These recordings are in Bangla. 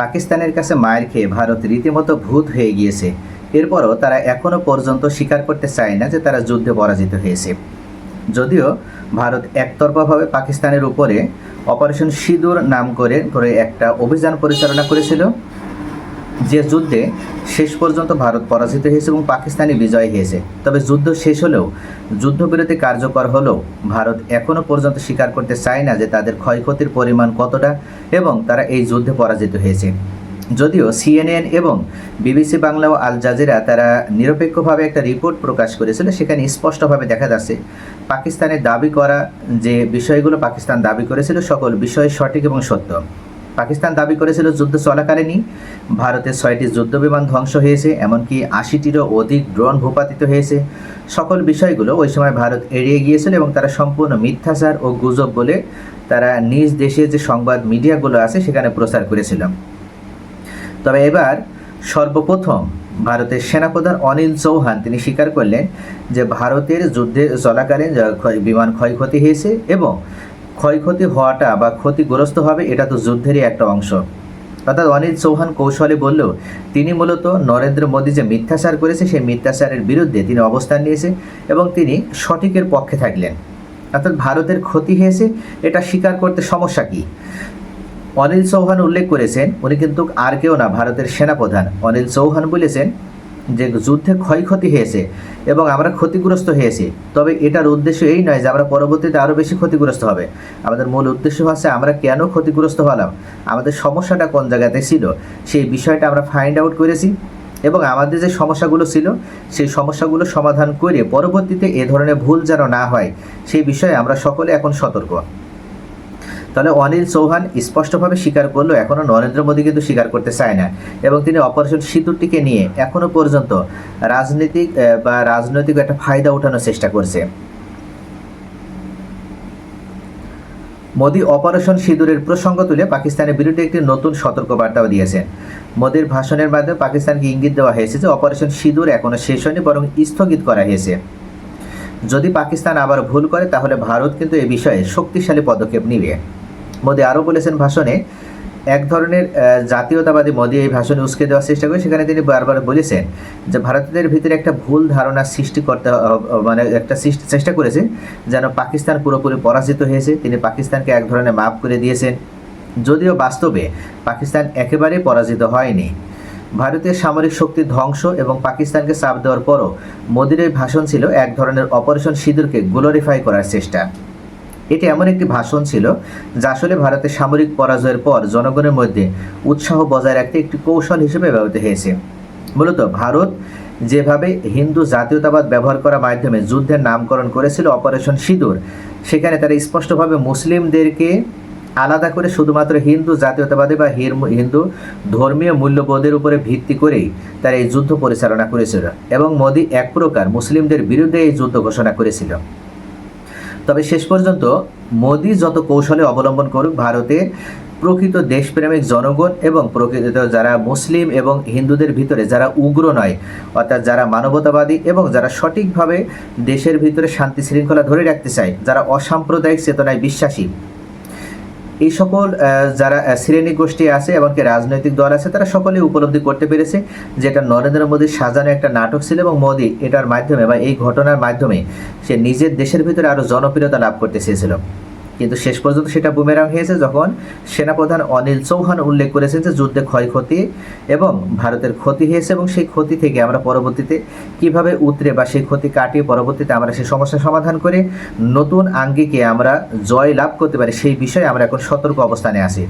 পাকিস্তানের কাছে মায়ের খেয়ে ভারত রীতিমতো ভূত হয়ে গিয়েছে। এরপরও তারা এখনও পর্যন্ত স্বীকার করতে চায় না যে তারা যুদ্ধে পরাজিত হয়েছে। যদিও ভারত একতরফাভাবে পাকিস্তানের উপরে অপারেশন সিঁদুর নাম করে করে একটা অভিযান পরিচালনা করেছিল। যে যুদ্ধে শেষ পর্যন্ত ভারত পরাজিত হয়েছে এবং পাকিস্তানি বিজয় হয়েছে। তবে যুদ্ধ শেষ হলেও, যুদ্ধবিরতি কার্যকর হলেও ভারত এখনও পর্যন্ত স্বীকার করতে চায় না যে তাদের ক্ষয়ক্ষতির পরিমাণ কতটা এবং তারা এই যুদ্ধে পরাজিত হয়েছে। যদিও সিএনএন এবং বিবিসি বাংলা ও আল জাজিরা তারা নিরপেক্ষভাবে একটা রিপোর্ট প্রকাশ করেছিল, সেখানে স্পষ্টভাবে দেখা যাচ্ছে পাকিস্তানের দাবি করা যে বিষয়গুলো পাকিস্তান দাবি করেছিল সকল বিষয় সঠিক এবং সত্য। পাকিস্তান দাবি করেছিল যুদ্ধ চলাকালীনই ভারতের ছয়টি যুদ্ধবিমান ধ্বংস হয়েছে, এমনকি আশিটিরও অধিক ড্রোন ভূপাতিত হয়েছে। সকল বিষয়গুলো ওই সময় ভারত এড়িয়ে গিয়েছিল এবং তারা সম্পূর্ণ মিথ্যাচার ও গুজব বলে তারা নিজ দেশে যে সংবাদ মিডিয়াগুলো আছে সেখানে প্রচার করেছিল তবে এবার সর্বপ্রথম ভারতের সেনাপ্রধান অনিল চৌহান, তিনি স্বীকার করলেন যে ভারতের যুদ্ধে চলাকালীন বিমান ক্ষয়ক্ষতি হয়েছে এবং ক্ষয়ক্ষতি হওয়াটা বা ক্ষতিগ্রস্ত হবে, এটা তো যুদ্ধেরই একটা অংশ। অর্থাৎ অনিল চৌহান কৌশলে বললেও, তিনি মূলত নরেন্দ্র মোদী যে মিথ্যাচার করেছে, সেই মিথ্যাচারের বিরুদ্ধে তিনি অবস্থান নিয়েছে এবং তিনি সঠিকের পক্ষে থাকলেন। অর্থাৎ ভারতের ক্ষতি হয়েছে, এটা স্বীকার করতে সমস্যা কী? অনিল চৌহান উল্লেখ করেছেন, উনি কিন্তু আর কেউ না, ভারতের সেনাপ্রধান। অনিল চৌহান বলেছেন যে যুদ্ধে ক্ষয়ক্ষতি হয়েছে এবং আমরা ক্ষতিগ্রস্ত হয়েছি। তবে এটার উদ্দেশ্য এই নয় যে আমরা পরবর্তীতে আরও বেশি ক্ষতিগ্রস্ত হবে। আমাদের মূল উদ্দেশ্য হচ্ছে আমরা কেন ক্ষতিগ্রস্ত হলাম? আমাদের সমস্যাটা কোন জায়গাতে ছিল? সেই বিষয়টা আমরা ফাইন্ড আউট করেছি এবং আমাদের যে সমস্যাগুলো ছিল, সেই সমস্যাগুলো সমাধান করে পরবর্তীতে এ ধরনের ভুল যেন না হয়, সেই বিষয়ে আমরা সকলে এখন সতর্ক। তাহলে অনিল চৌহান স্পষ্টভাবে স্বীকার করল এখনও নরেন্দ্র মোদী কিন্তু স্বীকার করতে চায় না। এবং তিনি অপারেশন সিঁদুরটিকে নিয়ে এখনও পর্যন্ত রাজনৈতিক বা রাজনৈতিক একটা ফায়দা ওঠানোর চেষ্টা করছে। মোদি অপারেশন সিঁদুরের প্রসঙ্গ তুলে পাকিস্তানের বিরুদ্ধে একটি নতুন সতর্কবার্তাও দিয়েছেন। মোদির ভাষণের মাধ্যমে পাকিস্তানকে ইঙ্গিত দেওয়া হয়েছে যে অপারেশন সিঁদুর এখনও শেষ হয়নি, বরং স্থগিত করা হয়েছে। যদি পাকিস্তান আবার ভুল করে, তাহলে ভারত কিন্তু এ বিষয়ে শক্তিশালী পদক্ষেপ নিবে। মোদি আরও বলেছেন ভাষণে, এক ধরনের জাতীয়তাবাদী মোদি এই ভাষণে উস্কে দেওয়ার চেষ্টা করে, সেখানে তিনি বারবার বলেছেন যে ভারতীয়দের ভিতরে একটা ভুল ধারণা সৃষ্টি করতে মানে একটা চেষ্টা করেছে যেন পাকিস্তান পুরোপুরি পরাজিত হয়েছে। তিনি পাকিস্তানকে এক ধরনের মাফ করে দিয়েছেন। যদিও বাস্তবে পাকিস্তান একেবারেই পরাজিত হয়নি। ভারতের সামরিক শক্তির ধ্বংস এবং পাকিস্তানকে চাপ দেওয়ার পরও মোদির এই ভাষণ ছিল এক ধরনের অপারেশন সিঁদুরকে গ্লোরিফাই করার চেষ্টা। এটি এমন একটি ভাষণ ছিল, যা আসলে ভারতের সামরিক পরাজয়ের পর জনগণের মধ্যে উৎসাহ বজায় রাখতে একটি কৌশল হিসেবে ব্যবহৃত হয়েছে। মূলত ভারত যেভাবে হিন্দু জাতীয়তাবাদ ব্যবহার করার মাধ্যমে যুদ্ধের নামকরণ করেছিল অপারেশন সিঁদুর, সেখানে তারা স্পষ্টভাবে মুসলিমদেরকে আলাদা করে শুধুমাত্র হিন্দু জাতীয়তাবাদে বা হিন্দু ধর্মীয় মূল্যবোধের উপরে ভিত্তি করেই তারা এই যুদ্ধ পরিচালনা করেছিল এবং মোদী এক প্রকার মুসলিমদের বিরুদ্ধে এই যুদ্ধ ঘোষণা করেছিল। তবে শেষ পর্যন্ত মোদি যত কৌশলে অবলম্বন করুক, ভারতে প্রকৃত দেশপ্রেমিক জনগণ এবং প্রকৃত যারা মুসলিম এবং হিন্দুদের ভিতরে যারা উগ্র নয়, অর্থাৎ যারা মানবতাবাদী এবং যারা সঠিকভাবে দেশের ভিতরে শান্তি শৃঙ্খলা ধরে রাখতে চায়, যারা অসাম্প্রদায়িক চেতনায় বিশ্বাসী এই সকল যারা শ্রেণি গোষ্ঠী আছে এমনকি রাজনৈতিক দল আছে, তারা সকলেই উপলব্ধি করতে পেরেছে যে এটা নরেন্দ্র মোদীর সাজানো একটা নাটক ছিল এবং মোদী এটার মাধ্যমে বা এই ঘটনার মাধ্যমে সে নিজের দেশের ভিতরে আরও জনপ্রিয়তা লাভ করতে চেয়েছিল। কিন্তু শেষ পর্যন্ত সেটা বুমেরাং হয়েছে যখন সেনাপ্রধান অনিল চৌহান উল্লেখ করেছেন যে যুদ্ধে ক্ষয়ক্ষতি এবং ভারতের ক্ষতি হয়েছে এবং সেই ক্ষতি থেকে আমরা পরবর্তীতে কীভাবে উতরে বা সেই ক্ষতি কাটিয়ে পরবর্তীতে আমরা সেই সমস্যার সমাধান করে নতুন আঙ্গিকে আমরা জয় লাভ করতে পারি, সেই বিষয়ে আমরা এখন সতর্ক অবস্থানে আছি।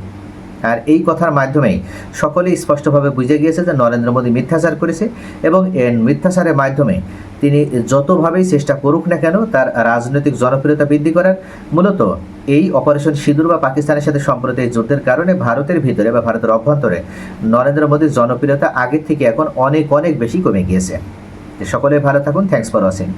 আর এই কথার মাধ্যমেই সকলেই স্পষ্টভাবে বুঝে গিয়েছে যে নরেন্দ্র মোদী মিথ্যাচার করেছে এবং এর মিথ্যাচারের মাধ্যমে তিনি যতভাবেই চেষ্টা করুক না কেন, তার রাজনৈতিক জনপ্রিয়তা বৃদ্ধি করার মূলত এই অপারেশন সিঁদুর বা পাকিস্তানের সাথে সম্প্রতি এই যুদ্ধের কারণে ভারতের ভিতরে বা ভারতের অভ্যন্তরে নরেন্দ্র মোদীর জনপ্রিয়তা আগের থেকে এখন অনেক অনেক বেশি কমে গিয়েছে। সকলে ভালো থাকুন। Thanks for watching